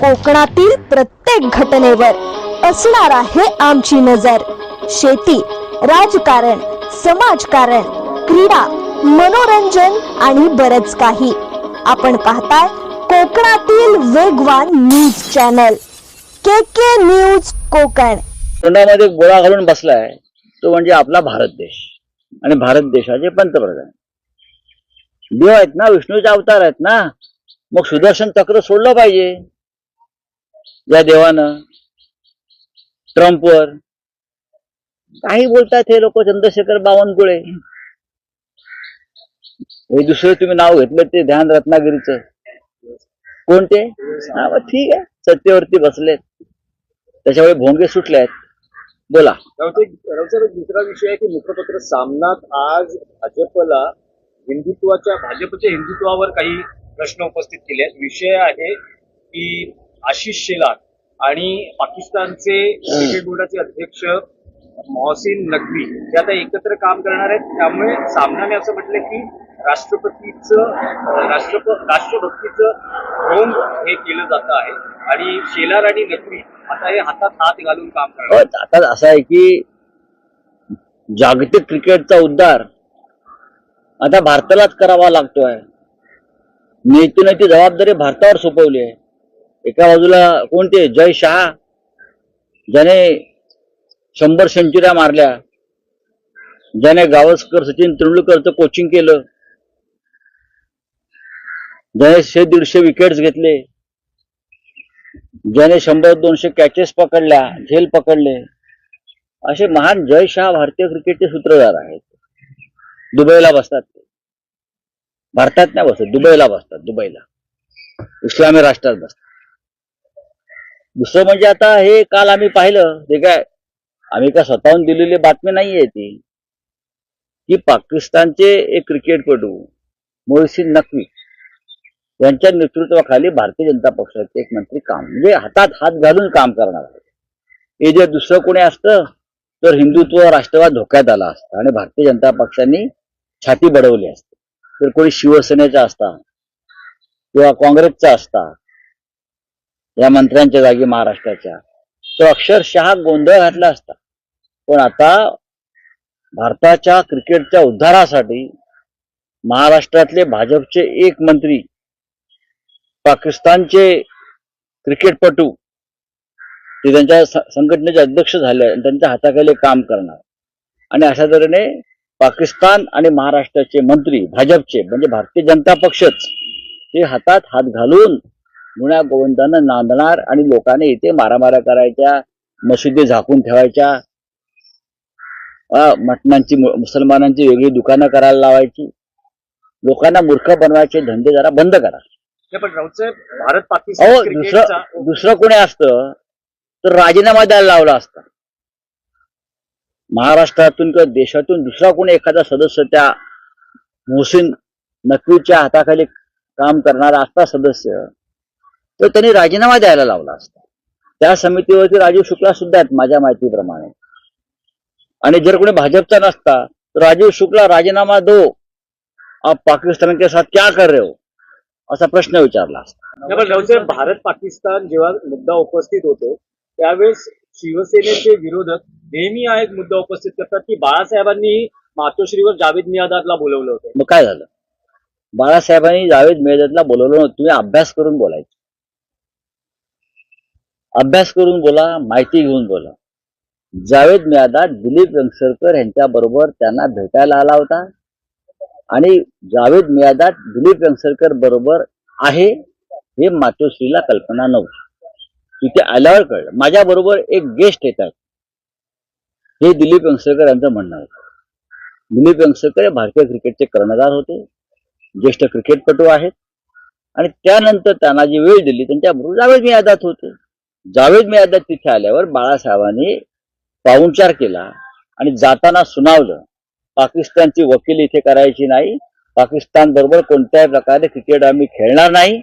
कोकणातील प्रत्येक घटनेवर असणार आहे आमची नजर. शेती राजकारण समाजकारण क्रीडा मनोरंजन आणि बरच काही. आपण पाहताय कोकणातील वेगवान news channel. K K news Konkan. तोंडामध्ये गोळा घालून बसलाय. तो म्हणजे आपला भारत देश आणि भारत देशाचे पंतप्रधान. देव आहेत ना विष्णूचे अवतार आहेत ना मग सुदर्शन चक्र सोडलं पाहिजे. या देवानं ट्रम्पवर काही बोलतात हे लोक चंद्रशेखर बावनकुळे. हे दुसरं तुम्ही नाव घेतलं ते ध्यान रत्नागिरीचं. कोणते? हा ठीक आहे. सत्तेवरती बसलेत त्याच्यामुळे भोंगे सुटले आहेत. बोला. एक दुसरा विषय आहे की मुखपत्र सामनात आज भाजपला हिंदुत्वाच्या भाजपच्या हिंदुत्वावर काही प्रश्न उपस्थित केले आहेत. विषय आहे की आशिष शेलार आणि पाकिस्तानचे क्रिकेट बोर्डाचे अध्यक्ष मोहसिन नकवी हे आता एकत्र काम करणार आहेत. त्यामुळे सामनाने असं म्हटलं की राष्ट्रपतीचं राष्ट्रप राष्ट्रभक्तीचं होम हे केलं जात आहे. आणि शेलार आणि नकवी आता हे हातात हात घालून काम करणार आता असं आहे की जागतिक क्रिकेटचा उद्धार आता भारतालाच करावा लागतोय. नेतून ती जबाबदारी भारतावर सोपवली आहे. एका बाजूला कोणते? जय शहा. ज्याने शंभर सेंचुऱ्या मारल्या. ज्याने गावस्कर सचिन तेंडुलकरचं कोचिंग केलं. ज्याने शे दीडशे विकेट्स घेतले. ज्याने शंभर दोनशे कॅचेस पकडल्या झेल पकडले. असे महान जय शहा भारतीय क्रिकेटचे सूत्रधार आहेत. दुबईला बसतात ते. भारतात नाही बसत दुबईला बसतात दुबईला. इस्लामी राष्ट्रात बसतात. दुसरं म्हणजे आता हे काल आम्ही पाहिलं ते काय आम्ही काय स्वतःहून दिलेली बातमी नाहीये ती. की पाकिस्तानचे एक क्रिकेटपटू मोहसिन नकवी यांच्या नेतृत्वाखाली भारतीय जनता पक्षाचे एक मंत्री काम म्हणजे हातात हात घालून काम करणार आहे हे जर दुसरं कोणी असतं तर हिंदुत्व राष्ट्रवाद धोक्यात आला असता आणि भारतीय जनता पक्षाने छाती बडवली असते. तर कोणी शिवसेनेचा असता किंवा काँग्रेसचा असता या मंत्र्यांच्या जागी महाराष्ट्राच्या. तो अक्षरशः गोंधळ घातला असता. पण आता भारताच्या क्रिकेटच्या उद्धारासाठी महाराष्ट्रातले भाजपचे एक मंत्री पाकिस्तानचे क्रिकेटपटू ते त्यांच्या संघटनेचे अध्यक्ष झाले आणि त्यांच्या हाताखाली काम करणार. आणि अशा तऱ्हेने पाकिस्तान आणि महाराष्ट्राचे मंत्री भाजपचे म्हणजे भारतीय जनता पक्षच ते हातात हात घालून गुण्या गोविंदानं नांदणार आणि लोकांनी इथे मारामाऱ्या करायच्या मशिदी झाकून ठेवायच्या. मटणांची मुसलमानांची वेगळी दुकानं करायला लावायची. लोकांना मूर्ख बनवायचे धंदे जरा बंद करा. भारत पाकिस्तान दुसरं दुसरं कोणी असतं तर राजीनामा द्यायला लावला असता. महाराष्ट्रातून किंवा देशातून दुसरा कोणी एखादा सदस्य त्या मोहसिन नकवीच्या हाताखाली काम करणारा असता सदस्य तर त्यांनी राजीनामा द्यायला लावला असता. त्या समितीवरती राजीव शुक्ला सुद्धा आहेत माझ्या माहितीप्रमाणे. आणि जर कोणी भाजपचा नसता तर राजीव शुक्ला राजीनामा दो. आप पाकिस्तान के साथ क्या कर रहे हो? असा प्रश्न विचारला असता. भारत पाकिस्तान जेव्हा मुद्दा उपस्थित होतो त्यावेळेस शिवसेनेचे विरोधक नेहमी हा एक मुद्दा उपस्थित करतात की बाळासाहेबांनी मातोश्रीवर जावेद मियादादला बोलवलं होतं. मग काय झालं? बाळासाहेबांनी जावेद मेहदतला बोलवलं नव्हतं तुम्ही अभ्यास करून बोलायचं. अभ्यास करून बोला माहिती घेऊन बोला. जावेद मियादाद दिलीप रंगसरकर यांच्या बरोबर त्यांना भेटायला आला होता. आणि जावेद मियादाद दिलीप रंगसरकर बरोबर आहे हे मातोश्रीला कल्पना नव्हती. तिथे आल्यावर कळलं. माझ्या बरोबर एक गेस्ट येतात. हे दिलीप रंगसरकर यांचं म्हणणं होतं. दिलीप रंगसरकर हे भारतीय क्रिकेटचे कर्णधार होते. ज्येष्ठ क्रिकेटपटू आहेत. आणि त्यानंतर त्यांना जी वेळ दिली त्यांच्याबरोबर जावेद मियादात होते. जावेद मियादात तिथे आल्यावर बाळासाहेबांनी पाहुणचार केला आणि जाताना सुनावलं. पाकिस्तानची वकील इथे करायची नाही. पाकिस्तान बरोबर कोणत्याही प्रकारे क्रिकेट आम्ही खेळणार नाही.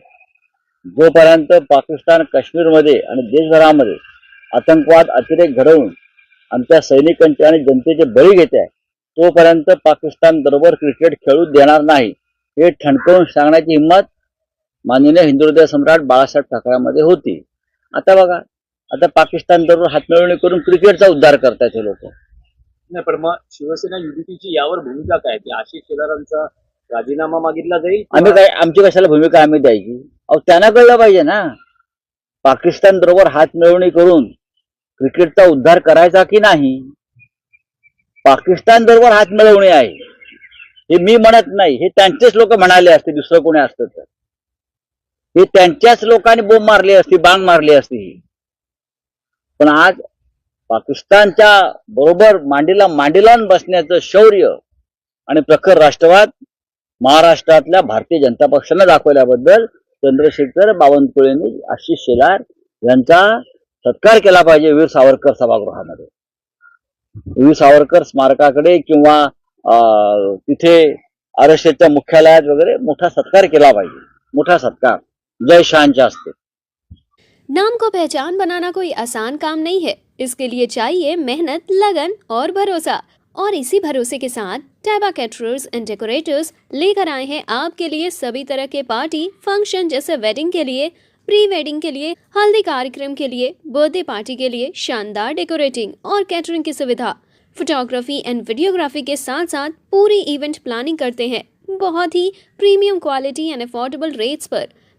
जोपर्यंत पाकिस्तान काश्मीरमध्ये आणि देशभरामध्ये आतंकवाद अतिरेक घडवून आमच्या सैनिकांचे आणि जनतेचे बळी घेत आहे तोपर्यंत पाकिस्तान बरोबर क्रिकेट खेळू देणार नाही. हे ठणकवून सांगण्याची हिंमत माननीय हिंदुहृदय सम्राट बाळासाहेब ठाकरेमध्ये होती. आता बघा आता पाकिस्तान बरोबर हातमिळवणी करून क्रिकेटचा उद्धार करतायत हे लोक. नाही पण मग शिवसेना युनिटीची यावर भूमिका काय? की आशिष शेलारांचा राजीनामा मागितला जाईल आम्ही काय आमची कशाला भूमिका आम्ही द्यायची? अहो त्यांना कळलं पाहिजे ना. पाकिस्तान बरोबर हात मिळवणी करून क्रिकेटचा उद्धार करायचा की नाही? पाकिस्तान बरोबर हात मिळवणी आहे. हे मी म्हणत नाही. हे त्यांचेच लोक म्हणाले असते दुसरं कोणी असतं तर. हे त्यांच्याच लोकांनी बोंब मारली असती बांग मारली असती. पण आज पाकिस्तानच्या बरोबर मांडीला मांडीलान बसण्याचं शौर्य आणि प्रखर राष्ट्रवाद महाराष्ट्रातल्या भारतीय जनता पक्षानं दाखवल्याबद्दल चंद्रशेखर बावनकुळेंनी आशिष शेलार यांचा सत्कार केला पाहिजे वीर सावरकर सभागृहामध्ये. वीर सावरकर स्मारकाकडे किंवा अं, तिथे आरएसएसच्या मुख्यालयात वगैरे मोठा सत्कार केला पाहिजे. मोठा सत्कार. जय शहांच्या हस्ते नाम को पहचान बनाना कोई आसान काम नहीं है। इसके लिए चाहिए मेहनत, लगन और भरोसा। और इसी भरोसे के साथ टैबा कैटरर्स एंड डेकोरेटर्स लेकर आए हैं आपके लिए सभी तरह के पार्टी फ़ंक्शन जैसे वेडिंग के लिए प्री वेडिंग के लिए, हल्दी कार्यक्रम के लिए बर्थडे पार्टी के लिए शानदार डेकोरेटिंग और कैटरिंग की सुविधा। फोटोग्राफी एंड वीडियोग्राफी के साथ साथ पूरी इवेंट प्लानिंग करते हैं। बहुत ही premium quality and affordable rates per.